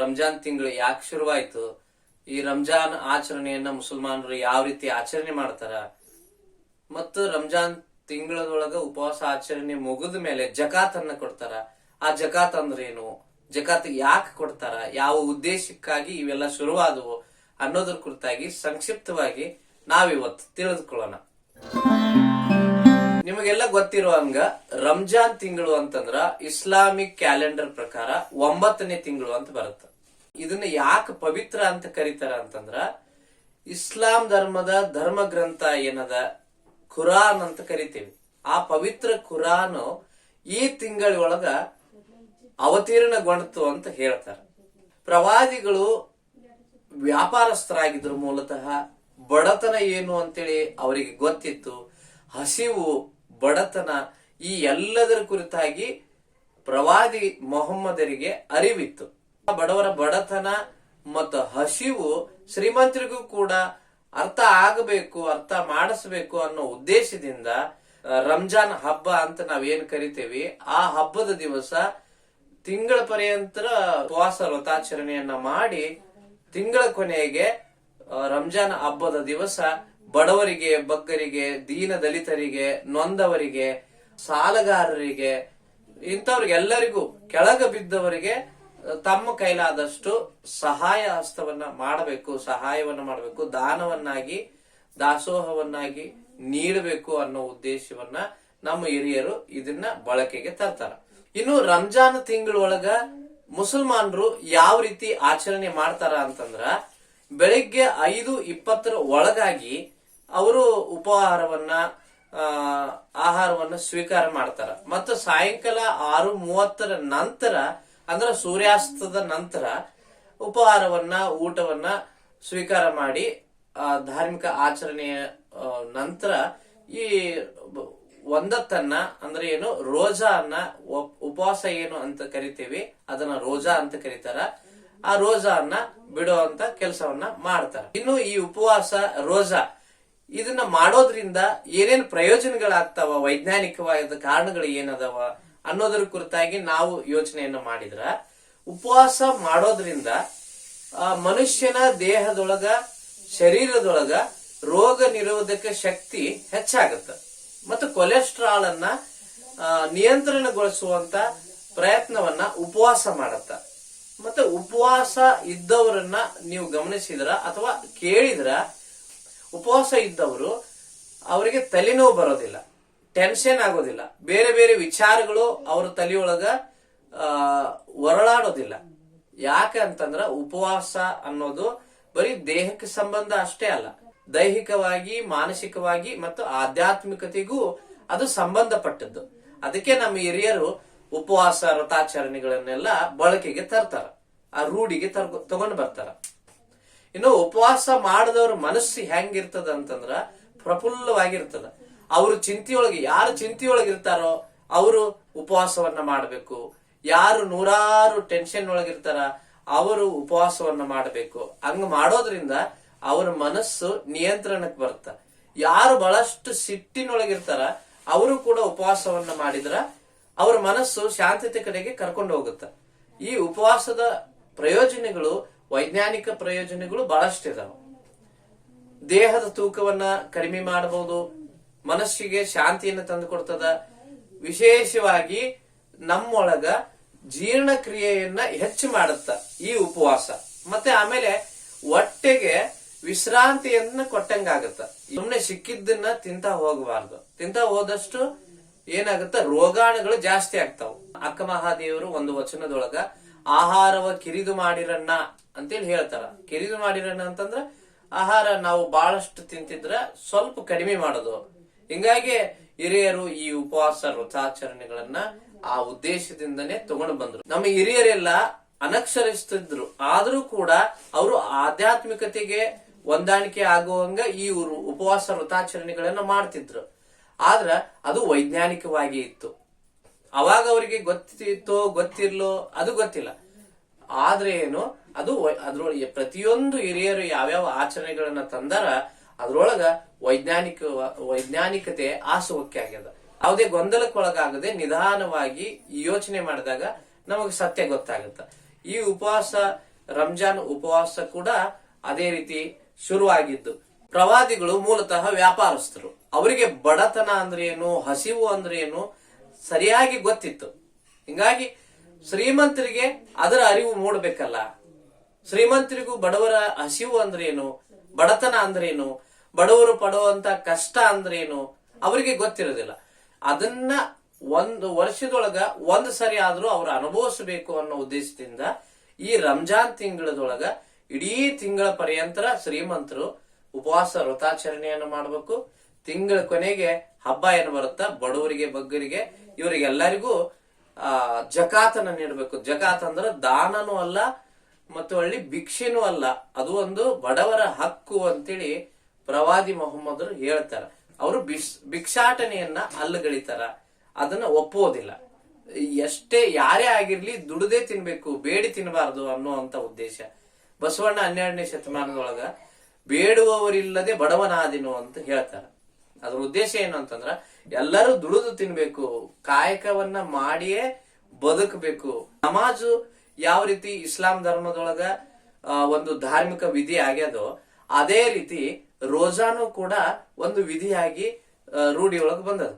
ರಂಜಾನ್ ತಿಂಗಳು ಯಾಕೆ ಶುರುವಾಯ್ತು? ಈ ರಂಜಾನ್ ಆಚರಣೆಯನ್ನ ಮುಸಲ್ಮಾನರು ಯಾವ ರೀತಿ ಆಚರಣೆ ಮಾಡ್ತಾರ? ಮತ್ತು ರಂಜಾನ್ ತಿಂಗಳದೊಳಗ ಉಪವಾಸ ಆಚರಣೆ ಮುಗಿದ ಮೇಲೆ ಜಕಾತ್ ಅನ್ನ ಕೊಡ್ತಾರ. ಆ ಜಕಾತ್ ಅಂದ್ರೇನು ಜಕಾತ್ ಯಾಕೆ ಕೊಡ್ತಾರ? ಯಾವ ಉದ್ದೇಶಕ್ಕಾಗಿ ಇವೆಲ್ಲ ಶುರುವಾದವು ಅನ್ನೋದ್ರ ಕುರಿತಾಗಿ ಸಂಕ್ಷಿಪ್ತವಾಗಿ ನಾವಿವತ್ತು ತಿಳಿದುಕೊಳ್ಳೋಣ. ನಿಮಗೆಲ್ಲ ಗೊತ್ತಿರೋ ಹಂಗ ರಂಜಾನ್ ತಿಂಗಳು ಅಂತಂದ್ರ ಇಸ್ಲಾಮಿಕ್ ಕ್ಯಾಲೆಂಡರ್ ಪ್ರಕಾರ ಒಂಬತ್ತನೇ ತಿಂಗಳು ಅಂತ ಬರುತ್ತೆ. ಇದನ್ನ ಯಾಕೆ ಪವಿತ್ರ ಅಂತ ಕರೀತಾರ ಅಂತಂದ್ರ ಇಸ್ಲಾಂ ಧರ್ಮದ ಧರ್ಮ ಗ್ರಂಥ ಏನದ? ಖುರಾನ್ ಅಂತ ಕರಿತೀವಿ. ಆ ಪವಿತ್ರ ಖುರಾನು ಈ ತಿಂಗಳೊಳಗ ಅವತೀರ್ಣಗೊಂಡಿತು ಅಂತ ಹೇಳ್ತಾರೆ. ಪ್ರವಾದಿಗಳು ವ್ಯಾಪಾರಸ್ಥರಾಗಿದ್ರು ಮೂಲತಃ ಬಡತನ ಏನು ಅಂತೇಳಿ ಅವರಿಗೆ ಗೊತ್ತಿತ್ತು. ಹಸಿವು ಬಡತನ ಈ ಎಲ್ಲದರ ಕುರಿತಾಗಿ ಪ್ರವಾದಿ ಮೊಹಮ್ಮದರಿಗೆ ಅರಿವಿತ್ತು. ಬಡವರ ಬಡತನ ಮತ್ತು ಹಸಿವು ಶ್ರೀಮಂತರಿಗೂ ಕೂಡ ಅರ್ಥ ಆಗಬೇಕು, ಅರ್ಥ ಮಾಡಿಸ್ಬೇಕು ಅನ್ನೋ ಉದ್ದೇಶದಿಂದ ರಂಜಾನ್ ಹಬ್ಬ ಅಂತ ನಾವೇನ್ ಕರಿತೇವಿ, ಆ ಹಬ್ಬದ ದಿವಸ ತಿಂಗಳ ಪರ್ಯಂತ ಉಪವಾಸ ವ್ರತಾಚರಣೆಯನ್ನ ಮಾಡಿ ತಿಂಗಳ ಕೊನೆಗೆ ರಂಜಾನ್ ಹಬ್ಬದ ದಿವಸ ಬಡವರಿಗೆ, ಬಗ್ಗರಿಗೆ, ದೀನ ದಲಿತರಿಗೆ, ನೊಂದವರಿಗೆ, ಸಾಲಗಾರರಿಗೆ, ಇಂಥವ್ರಿಗೆಲ್ಲರಿಗೂ ಕೆಳಗ ಬಿದ್ದವರಿಗೆ ತಮ್ಮ ಕೈಲಾದಷ್ಟು ಸಹಾಯ ಹಸ್ತವನ್ನ ಮಾಡಬೇಕು, ಸಹಾಯವನ್ನ ಮಾಡಬೇಕು, ದಾನವನ್ನಾಗಿ, ದಾಸೋಹವನ್ನಾಗಿ ನೀಡಬೇಕು ಅನ್ನೋ ಉದ್ದೇಶವನ್ನ ನಮ್ಮ ಹಿರಿಯರು ಇದನ್ನ ಬಳಕೆಗೆ ತರ್ತಾರ. ಇನ್ನು ರಂಜಾನ್ ತಿಂಗಳೊಳಗ ಮುಸಲ್ಮಾನರು ಯಾವ ರೀತಿ ಆಚರಣೆ ಮಾಡ್ತಾರ ಅಂತಂದ್ರ, ಬೆಳಿಗ್ಗೆ ಐದು ಇಪ್ಪತ್ತರ ಒಳಗಾಗಿ ಅವರು ಉಪಹಾರವನ್ನ ಆಹಾರವನ್ನ ಸ್ವೀಕಾರ ಮಾಡ್ತಾರ. ಮತ್ತು ಸಾಯಂಕಾಲ ಆರು ಮೂವತ್ತರ ನಂತರ, ಅಂದ್ರೆ ಸೂರ್ಯಾಸ್ತದ ನಂತರ ಉಪಹಾರವನ್ನ, ಊಟವನ್ನ ಸ್ವೀಕಾರ ಮಾಡಿ ಧಾರ್ಮಿಕ ಆಚರಣೆಯ ನಂತರ ಈ ಒಂದತ್ತನ್ನ, ಅಂದ್ರೆ ಏನು ರೋಜಾ ಅನ್ನ ಉಪ್- ಉಪವಾಸ ಏನು ಅಂತ ಕರಿತೀವಿ, ಅದನ್ನ ರೋಜಾ ಅಂತ ಕರೀತಾರ. ಆ ರೋಜಾ ಅನ್ನ ಬಿಡುವಂತ ಕೆಲಸವನ್ನ ಮಾಡ್ತಾರ. ಇನ್ನು ಈ ಉಪವಾಸ ರೋಜಾ ಇದನ್ನ ಮಾಡೋದ್ರಿಂದ ಏನೇನ್ ಪ್ರಯೋಜನಗಳಾಗ್ತಾವ, ವೈಜ್ಞಾನಿಕವಾದ ಕಾರಣಗಳು ಏನದವ ಅನ್ನೋದ್ರ ಕುರಿತಾಗಿ ನಾವು ಯೋಚನೆಯನ್ನ ಮಾಡಿದ್ರ, ಉಪವಾಸ ಮಾಡೋದ್ರಿಂದ ಮನುಷ್ಯನ ದೇಹದೊಳಗ, ಶರೀರದೊಳಗ ರೋಗ ನಿರೋಧಕ ಶಕ್ತಿ ಹೆಚ್ಚಾಗತ್ತ. ಮತ್ತು ಕೊಲೆಸ್ಟ್ರಾಲ್ ಅನ್ನ ನಿಯಂತ್ರಣಗೊಳಿಸುವಂತ ಪ್ರಯತ್ನವನ್ನ ಉಪವಾಸ ಮಾಡತ್ತ. ಮತ್ತೆ ಉಪವಾಸ ಇದ್ದವರನ್ನ ನೀವು ಗಮನಿಸಿದ್ರ ಅಥವಾ ಕೇಳಿದ್ರ ಉಪವಾಸ ಇದ್ದವರು ಅವರಿಗೆ ತಲೆನೋವು ಬರೋದಿಲ್ಲ ಟೆನ್ಷನ್ ಆಗೋದಿಲ್ಲ. ಬೇರೆ ಬೇರೆ ವಿಚಾರಗಳು ಅವ್ರ ತಲೆಯೊಳಗ ಒರಳಾಡೋದಿಲ್ಲ. ಯಾಕೆ ಅಂತಂದ್ರ ಉಪವಾಸ ಅನ್ನೋದು ಬರೀ ದೇಹಕ್ಕೆ ಸಂಬಂಧ ಅಷ್ಟೇ ಅಲ್ಲ. ದೈಹಿಕವಾಗಿ, ಮಾನಸಿಕವಾಗಿ ಮತ್ತು ಆಧ್ಯಾತ್ಮಿಕತೆಗೂ ಅದು ಸಂಬಂಧಪಟ್ಟದ್ದು. ಅದಕ್ಕೆ ನಮ್ಮ ಹಿರಿಯರು ಉಪವಾಸ ವ್ರತಾಚರಣೆಗಳನ್ನೆಲ್ಲ ಬಳಕೆಗೆ ತರ್ತಾರ. ಆ ರೂಢಿಗೆ ತಗೊಂಡು ಬರ್ತಾರ. ಇನ್ನು ಉಪವಾಸ ಮಾಡದವ್ರ ಮನಸ್ಸು ಹೆಂಗಿರ್ತದ ಅಂತಂದ್ರ ಪ್ರಫುಲ್ಲವಾಗಿರ್ತದ. ಅವ್ರ ಚಿಂತೆಯೊಳಗೆ ಯಾರು ಚಿಂತೆಯೊಳಗಿರ್ತಾರೋ ಅವರು ಉಪವಾಸವನ್ನ ಮಾಡಬೇಕು. ಯಾರು ನೂರಾರು ಟೆನ್ಷನ್ ಒಳಗಿರ್ತಾರ ಅವರು ಉಪವಾಸವನ್ನ ಮಾಡಬೇಕು. ಹಂಗ ಮಾಡೋದ್ರಿಂದ ಅವರ ಮನಸ್ಸು ನಿಯಂತ್ರಣಕ್ಕೆ ಬರುತ್ತ. ಯಾರು ಬಹಳಷ್ಟು ಸಿಟ್ಟಿನೊಳಗಿರ್ತಾರ ಅವರು ಕೂಡ ಉಪವಾಸವನ್ನ ಮಾಡಿದ್ರ ಅವ್ರ ಮನಸ್ಸು ಶಾಂತತೆ ಕಡೆಗೆ ಕರ್ಕೊಂಡು ಹೋಗುತ್ತ. ಈ ಉಪವಾಸದ ಪ್ರಯೋಜನಗಳು ವೈಜ್ಞಾನಿಕ ಪ್ರಯೋಜನಗಳು ಬಹಳಷ್ಟು ಇದಾವೆ. ದೇಹದ ತೂಕವನ್ನ ಕಡಿಮೆ ಮಾಡಬಹುದು ಮನಸ್ಸಿಗೆ ಶಾಂತಿಯನ್ನು ತಂದು ಕೊಡ್ತದ. ವಿಶೇಷವಾಗಿ ನಮ್ಮೊಳಗ ಜೀರ್ಣಕ್ರಿಯೆಯನ್ನ ಹೆಚ್ಚು ಮಾಡುತ್ತ ಈ ಉಪವಾಸ. ಮತ್ತೆ ಆಮೇಲೆ ಹೊಟ್ಟೆಗೆ ವಿಶ್ರಾಂತಿಯನ್ನ ಕೊಟ್ಟಂಗಾಗತ್ತ. ಸುಮ್ನೆ ಸಿಕ್ಕಿದ್ದನ್ನ ತಿಂತ ಹೋಗಬಾರ್ದು. ತಿಂತ ಹೋದಷ್ಟು ಏನಾಗುತ್ತ? ರೋಗಾಣುಗಳು ಜಾಸ್ತಿ ಆಗ್ತಾವ. ಅಕ್ಕ ಮಹಾದೇವರು ಒಂದು ವಚನದೊಳಗ, ಆಹಾರವ ಕಿರಿದು ಮಾಡಿರಣ್ಣ ಅಂತೇಳಿ ಹೇಳ್ತಾರ. ಕಿರಿದು ಮಾಡಿರಣ್ಣ ಅಂತಂದ್ರ ಆಹಾರ ನಾವು ಬಹಳಷ್ಟು ತಿಂತಿದ್ರ ಸ್ವಲ್ಪ ಕಡಿಮೆ ಮಾಡೋದು. ಹಿಂಗಾಗಿ ಹಿರಿಯರು ಈ ಉಪವಾಸ ವ್ರತಾಚರಣೆಗಳನ್ನ ಆ ಉದ್ದೇಶದಿಂದನೇ ತಗೊಂಡು ಬಂದ್ರು. ನಮ್ಮ ಹಿರಿಯರೆಲ್ಲ ಅನಕ್ಷರಿಸ್ತಿದ್ರು ಆದ್ರೂ ಕೂಡ ಅವರು ಆಧ್ಯಾತ್ಮಿಕತೆಗೆ ಹೊಂದಾಣಿಕೆ ಆಗುವಂಗ ಈ ಉಪವಾಸ ವ್ರತಾಚರಣೆಗಳನ್ನ ಮಾಡ್ತಿದ್ರು. ಆದ್ರ ಅದು ವೈಜ್ಞಾನಿಕವಾಗಿ ಇತ್ತು. ಅವಾಗ ಅವರಿಗೆ ಗೊತ್ತಿತ್ತೋ ಗೊತ್ತಿರ್ಲೋ ಅದು ಗೊತ್ತಿಲ್ಲ. ಆದ್ರೆ ಏನು, ಅದು ಅದ್ರೊಳಗೆ ಪ್ರತಿಯೊಂದು ಹಿರಿಯರು ಯಾವ್ಯಾವ ಆಚರಣೆಗಳನ್ನ ತಂದಾರ, ಅದ್ರೊಳಗ ವೈಜ್ಞಾನಿಕ, ವೈಜ್ಞಾನಿಕತೆ ಆಸುವಕ್ಕೆ ಆಗ್ಯದ. ಯಾವುದೇ ಗೊಂದಲಕ್ಕೊಳಗಾಗದೆ ನಿಧಾನವಾಗಿ ಯೋಚನೆ ಮಾಡಿದಾಗ ನಮಗೆ ಸತ್ಯ ಗೊತ್ತಾಗುತ್ತ. ಈ ಉಪವಾಸ, ರಂಜಾನ್ ಉಪವಾಸ ಕೂಡ ಅದೇ ರೀತಿ ಶುರುವಾಗಿದ್ದು. ಪ್ರವಾದಿಗಳು ಮೂಲತಃ ವ್ಯಾಪಾರಸ್ಥರು. ಅವರಿಗೆ ಬಡತನ ಅಂದ್ರೆ ಏನು, ಹಸಿವು ಅಂದ್ರೆ ಏನು, ಸರಿಯಾಗಿ ಗೊತ್ತಿತ್ತು. ಹಿಂಗಾಗಿ ಶ್ರೀಮಂತರಿಗೆ ಅದರ ಅರಿವು ಮೂಡಬೇಕಲ್ಲ? ಶ್ರೀಮಂತರಿಗೂ ಬಡವರ ಹಸಿವು ಅಂದ್ರೇನು? ಬಡತನ ಅಂದ್ರೇನು? ಬಡವರು ಪಡುವಂತ ಕಷ್ಟ ಅಂದ್ರೇನು? ಅವರಿಗೆ ಗೊತ್ತಿರೋದಿಲ್ಲ. ಅದನ್ನ ಒಂದು ವರ್ಷದೊಳಗ ಒಂದು ಸರಿ ಆದ್ರೂ ಅವ್ರು ಅನುಭವಿಸಬೇಕು ಅನ್ನೋ ಉದ್ದೇಶದಿಂದ ಈ ರಂಜಾನ್ ತಿಂಗಳದೊಳಗ ಇಡೀ ತಿಂಗಳ ಪರ್ಯಂತರ ಶ್ರೀಮಂತರು ಉಪವಾಸ, ವ್ರತಾಚರಣೆಯನ್ನು ಮಾಡಬೇಕು. ತಿಂಗಳ ಕೊನೆಗೆ ಹಬ್ಬ ಏನು ಬರುತ್ತಾ? ಬಡವರಿಗೆ, ಬಗ್ಗರಿಗೆ, ಇವರಿಗೆಲ್ಲರಿಗೂ ಆ, ಜಕಾತನ ನೀಡಬೇಕು. ಜಕಾತ್ ಅಂದ್ರೆ ದಾನನೂ ಅಲ್ಲ, ಮತ್ತು ಹಳ್ಳಿ ಭಿಕ್ಷೆನೂ ಅಲ್ಲ. ಅದು ಒಂದು ಬಡವರ ಹಕ್ಕು ಅಂತೇಳಿ ಪ್ರವಾದಿ ಮೊಹಮ್ಮದರು ಹೇಳ್ತಾರ. ಅವರು ಭಿಕ್ಷ ಭಿಕ್ಷಾಟನೆಯನ್ನ ಅಲ್ಲಗಳಿತಾರ. ಅದನ್ನ ಒಪ್ಪೋದಿಲ್ಲ ಎಷ್ಟೇ ಯಾರೇ ಆಗಿರ್ಲಿ ದುಡದೇ ತಿನ್ಬೇಕು, ಬೇಡಿ ತಿನ್ನಬಾರದು ಅನ್ನುವಂತ ಉದ್ದೇಶ. ಬಸವಣ್ಣ ಹನ್ನೆರಡನೇ ಶತಮಾನದೊಳಗ ಬೇಡುವವರಿಲ್ಲದೆ ಬಡವನಾದಿನು ಅಂತ ಹೇಳ್ತಾರ. ಅದ್ರ ಉದ್ದೇಶ ಏನು ಅಂತಂದ್ರ ಎಲ್ಲರೂ ದುಡಿದು ತಿನ್ಬೇಕು, ಕಾಯಕವನ್ನ ಮಾಡಿಯೇ ಬದುಕಬೇಕು. ನಮಾಜು ಯಾವ ರೀತಿ ಇಸ್ಲಾಂ ಧರ್ಮದೊಳಗ ಒಂದು ಧಾರ್ಮಿಕ ವಿಧಿ ಆಗ್ಯದೋ, ಅದೇ ರೀತಿ ರೋಜಾನು ಕೂಡ ಒಂದು ವಿಧಿಯಾಗಿ ರೂಢಿಯೊಳಗೆ ಬಂದದ.